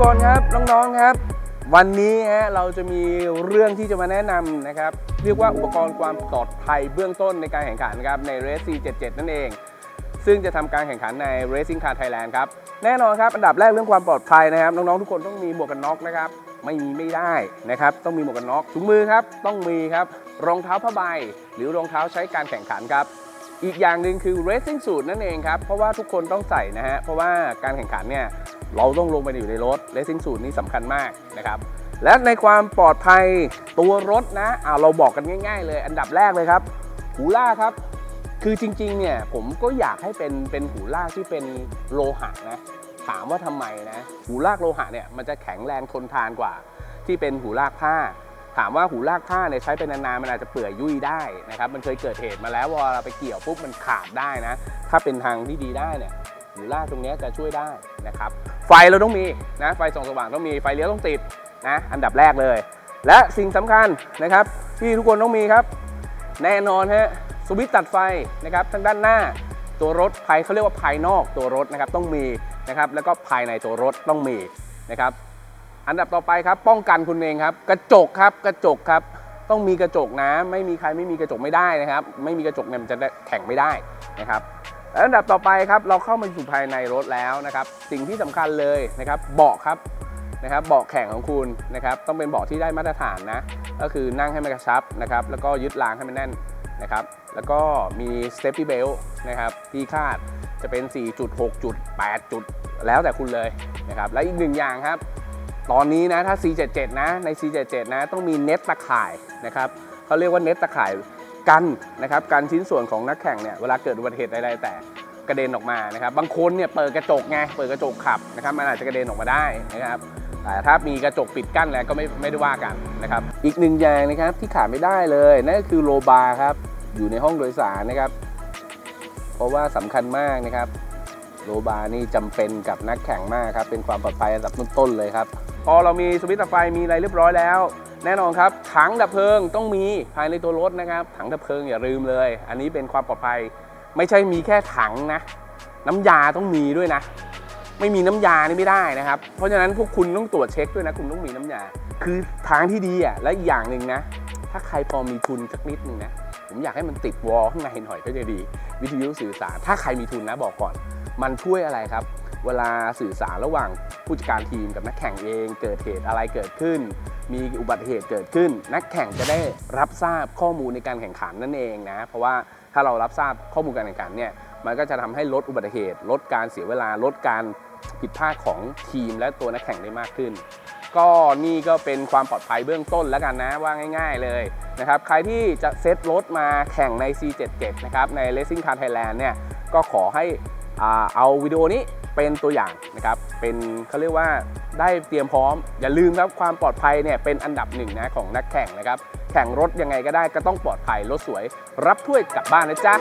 คน้องๆครับ วันนี้ฮะเราจะมีเรื่องที่จะมาแนะนำนะครับ เรียกว่าอุปกรณ์ความปลอดภัยเบื้องต้นในการแข่งขันครับใน Race C77 นั่นเอง ซึ่งจะทำการแข่งขันใน Racing Car Thailand ครับแน่นอนครับอันดับแรกเรื่องความปลอดภัยนะครับน้องๆทุกคนต้องมีหมวกกันน็อกนะครับไม่มีไม่ได้นะครับต้องมีหมวกกันน็อกถุงมือครับต้องมีครับรองเท้าผ้าใบหรือรองเท้าใช้การแข่งขันครับ อีกอย่างหนึ่งคือ racing suit นั่นเองครับ เพราะว่าทุกคนต้องใส่นะฮะ เพราะว่าการแข่งขันเนี่ยเราต้องลงไปอยู่ในรถ racing suit นี่สำคัญมากนะครับ และในความปลอดภัยตัวรถนะอ่าเราบอกกันง่าย ๆ เลย อันดับแรกเลยครับหูล่าครับ คือจริงๆเนี่ยผมก็อยากให้เป็นเป็นหูล่าที่เป็นโลหะนะถามว่าทำไมนะหูลากโลหะเนี่ยมันจะแข็งแรงทนทานกว่า ที่เป็นหูลากผ้า ถามว่าหูลากผ้าเนี่ยใช้เป็นนานๆมันอาจจะเปื่อยยุ่ยได้นะครับมันเคยเกิดเหตุมาแล้วเวลาเราไปเกี่ยวปุ๊บมันขาดได้นะ ถ้าเป็นทางที่ดีได้เนี่ยหูลากตรงนี้จะช่วยได้นะครับ ไฟเราต้องมีนะไฟส่องสว่างต้องมีไฟเลี้ยวต้องติดนะอันดับแรกเลย และสิ่งสำคัญนะครับ ที่ทุกคนต้องมีครับ แน่นอนฮะสวิตช์ตัดไฟนะครับทางด้านหน้าตัวรถภายเขาเรียกว่าภายนอกตัวรถนะครับต้องมีนะครับแล้วก็ภายในตัวรถต้องมีนะครับ อันดับต่อไปครับ ป้องกันคุณเองครับ กระจกครับกระจกครับ ต้องมีกระจกนะ ไม่มีใครไม่มีกระจกไม่ได้นะครับ ไม่มีกระจกเนี่ยมันจะแข่งไม่ได้นะครับอันดับต่อไปครับเราเข้ามาสู่ภายในรถแล้วนะครับ สิ่งที่สำคัญเลยนะครับเบาะครับนะครับเบาะแข่งของคุณนะครับ ต้องเป็นเบาะที่ได้มาตรฐานนะ ก็คือนั่งให้มันกระชับนะครับ แล้วก็ยึดรางให้มันแน่นนะครับ แล้วก็มี safety belt นะครับที่คาดจะเป็น4จุด6จุด8จุดแล้วแต่คุณเลยนะครับ และอีกหนึ่งอย่างครับ ตอนนี้นะถ้า C77 นะใน C77 นะต้องมีเน็ตตะข่ายนะครับเขาเรียกว่าเน็ตตะข่ายกันนะครับกันชิ้นส่วนของนักแข่งเนี่ยเวลาเกิดอุบัติเหตุใดๆแต่กระเด็นออกมานะครับบางคนเนี่ยเปิดกระจกไงเปิดกระจกขับนะครับมันอาจจะกระเด็นออกมาได้นะครับแต่ถ้ามีกระจกปิดกั้นแล้วก็ไม่ไม่ได้ว่ากันนะครับอีกหนึ่งอย่างนะครับที่ขาดไม่ได้เลยนั่นก็คือโลบาครับอยู่ในห้องโดยสารนะครับ เพราะว่าสำคัญมากนะครับโลบานี่จำเป็นกับนักแข่งมากครับเป็นความปลอดภัยอันดับต้นๆเลยครับ พอเรามีสวิตช์ไฟมีอะไรเรียบร้อยแล้ว แน่นอนครับถังดับเพลิงต้องมีภายในตัวรถนะครับ ถังดับเพลิงอย่าลืมเลย อันนี้เป็นความปลอดภัย ไม่ใช่มีแค่ถังนะ น้ำยาต้องมีด้วยนะ ไม่มีน้ำยานี่ไม่ได้นะครับ เพราะฉะนั้นพวกคุณต้องตรวจเช็คด้วยนะคุณต้องมีน้ำยา คือทางที่ดีอะและอีกอย่างหนึ่งนะ ถ้าใครพอมีทุนสักนิดนึงนะผมอยากให้มันติดวอลข้างในหน่อยก็จะดี วิทยุสื่อสารถ้าใครมีทุนนะบอกก่อน มันช่วยอะไรครับ เวลาสื่อสารระหว่างผู้จัดการทีมกับนักแข่งเอง เกิดเหตุอะไรเกิดขึ้น มีอุบัติเหตุเกิดขึ้น นักแข่งจะได้รับทราบข้อมูลในการแข่งขันนั่นเองนะ เพราะว่าถ้าเรารับทราบข้อมูลการแข่งขันเนี่ยมันก็จะทำให้ลดอุบัติเหตุ ลดการเสียเวลาลดการผิดพลาดของทีมและตัวนักแข่งได้มากขึ้น ก็นี่ก็เป็นความปลอดภัยเบื้องต้นแล้วกันนะว่าง่าย ๆเลยนะครับใครที่จะเซตรถมาแข่งใน C77 นะครับใน Racing Car Thailand เนี่ยก็ขอให้อเอาวิดีโอนี้ เป็นตัวอย่างนะครับ เป็นเขาเรียกว่าได้เตรียมพร้อม อย่าลืมครับความปลอดภัยเนี่ยเป็นอันดับหนึ่งนะของนักแข่งนะครับ แข่งรถยังไงก็ได้ก็ต้องปลอดภัยรถสวย รับถ้วยกลับบ้านนะจ๊ะ